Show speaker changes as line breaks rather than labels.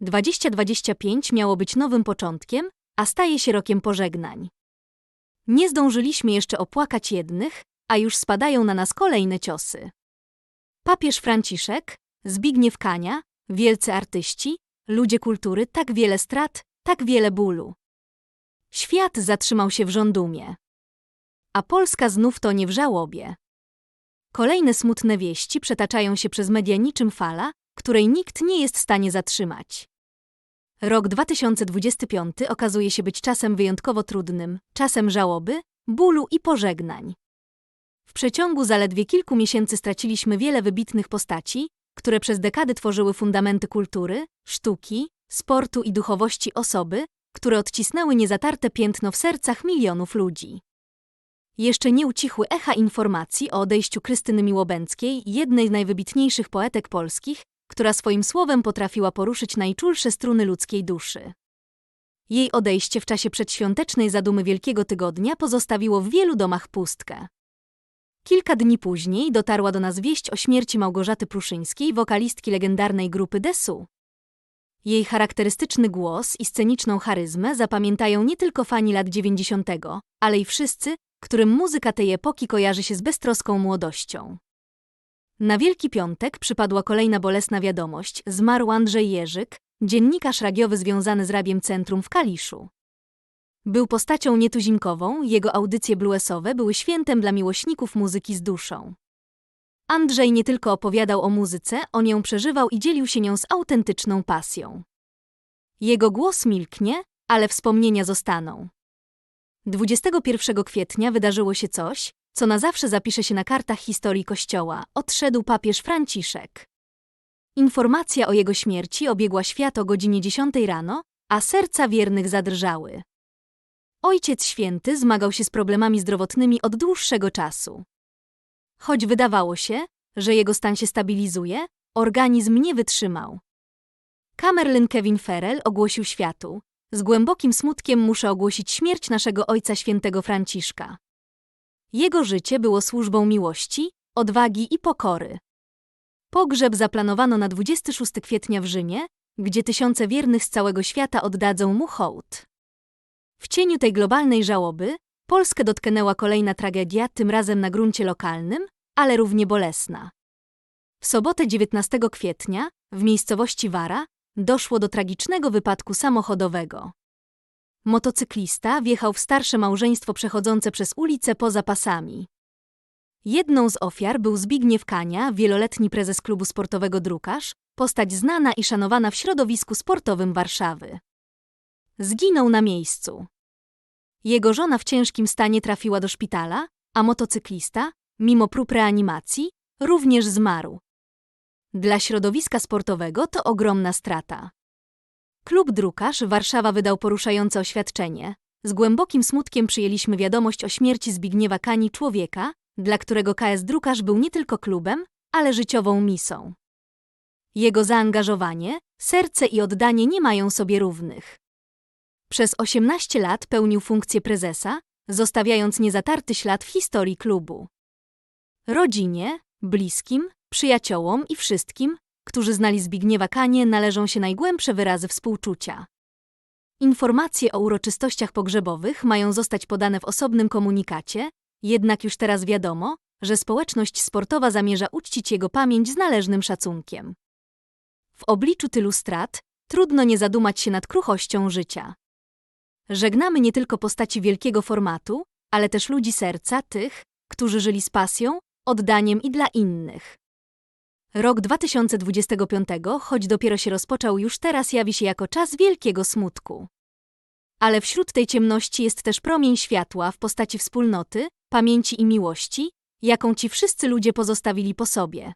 2025 miało być nowym początkiem, a staje się rokiem pożegnań. Nie zdążyliśmy jeszcze opłakać jednych, a już spadają na nas kolejne ciosy. Papież Franciszek, Zbigniew Kania, wielcy artyści, ludzie kultury, tak wiele strat, tak wiele bólu. Świat zatrzymał się w żądumie. A Polska znów tonie w żałobie. Kolejne smutne wieści przetaczają się przez media niczym fala, której nikt nie jest w stanie zatrzymać. Rok 2025 okazuje się być czasem wyjątkowo trudnym, czasem żałoby, bólu i pożegnań. W przeciągu zaledwie kilku miesięcy straciliśmy wiele wybitnych postaci, które przez dekady tworzyły fundamenty kultury, sztuki, sportu i duchowości osoby, które odcisnęły niezatarte piętno w sercach milionów ludzi. Jeszcze nie ucichły echa informacji o odejściu Krystyny Miłobęckiej, jednej z najwybitniejszych poetek polskich, która swoim słowem potrafiła poruszyć najczulsze struny ludzkiej duszy. Jej odejście w czasie przedświątecznej zadumy Wielkiego Tygodnia pozostawiło w wielu domach pustkę. Kilka dni później dotarła do nas wieść o śmierci Małgorzaty Pruszyńskiej, wokalistki legendarnej grupy Desu. Jej charakterystyczny głos i sceniczną charyzmę zapamiętają nie tylko fani lat 90., ale i wszyscy, którym muzyka tej epoki kojarzy się z beztroską młodością. Na Wielki Piątek przypadła kolejna bolesna wiadomość. Zmarł Andrzej Jerzyk, dziennikarz radiowy związany z Rabiem Centrum w Kaliszu. Był postacią nietuzinkową, jego audycje bluesowe były świętem dla miłośników muzyki z duszą. Andrzej nie tylko opowiadał o muzyce, on ją przeżywał i dzielił się nią z autentyczną pasją. Jego głos milknie, ale wspomnienia zostaną. 21 kwietnia wydarzyło się coś, co na zawsze zapisze się na kartach historii Kościoła. Odszedł papież Franciszek. Informacja o jego śmierci obiegła świat o godzinie 10 rano, a serca wiernych zadrżały. Ojciec Święty zmagał się z problemami zdrowotnymi od dłuższego czasu. Choć wydawało się, że jego stan się stabilizuje, organizm nie wytrzymał. Kamerlyn Kevin Ferrell ogłosił światu: Z głębokim smutkiem muszę ogłosić śmierć naszego ojca świętego Franciszka. Jego życie było służbą miłości, odwagi i pokory. Pogrzeb zaplanowano na 26 kwietnia w Rzymie, gdzie tysiące wiernych z całego świata oddadzą mu hołd. W cieniu tej globalnej żałoby Polskę dotknęła kolejna tragedia, tym razem na gruncie lokalnym, ale równie bolesna. W sobotę 19 kwietnia, w miejscowości Wara, doszło do tragicznego wypadku samochodowego. Motocyklista wjechał w starsze małżeństwo przechodzące przez ulicę poza pasami. Jedną z ofiar był Zbigniew Kania, wieloletni prezes klubu sportowego Drukarz, postać znana i szanowana w środowisku sportowym Warszawy. Zginął na miejscu. Jego żona w ciężkim stanie trafiła do szpitala, a motocyklista, mimo prób reanimacji, również zmarł. Dla środowiska sportowego to ogromna strata. Klub Drukarz Warszawa wydał poruszające oświadczenie. Z głębokim smutkiem przyjęliśmy wiadomość o śmierci Zbigniewa Kani człowieka, dla którego KS Drukarz był nie tylko klubem, ale życiową misą. Jego zaangażowanie, serce i oddanie nie mają sobie równych. Przez 18 lat pełnił funkcję prezesa, zostawiając niezatarty ślad w historii klubu. Rodzinie, bliskim, przyjaciołom i wszystkim, którzy znali Zbigniewa Kanie, należą się najgłębsze wyrazy współczucia. Informacje o uroczystościach pogrzebowych mają zostać podane w osobnym komunikacie, jednak już teraz wiadomo, że społeczność sportowa zamierza uczcić jego pamięć z należnym szacunkiem. W obliczu tylu strat trudno nie zadumać się nad kruchością życia. Żegnamy nie tylko postaci wielkiego formatu, ale też ludzi serca, tych, którzy żyli z pasją, oddaniem i dla innych. Rok 2025, choć dopiero się rozpoczął, już teraz jawi się jako czas wielkiego smutku. Ale wśród tej ciemności jest też promień światła w postaci wspólnoty, pamięci i miłości, jaką ci wszyscy ludzie pozostawili po sobie.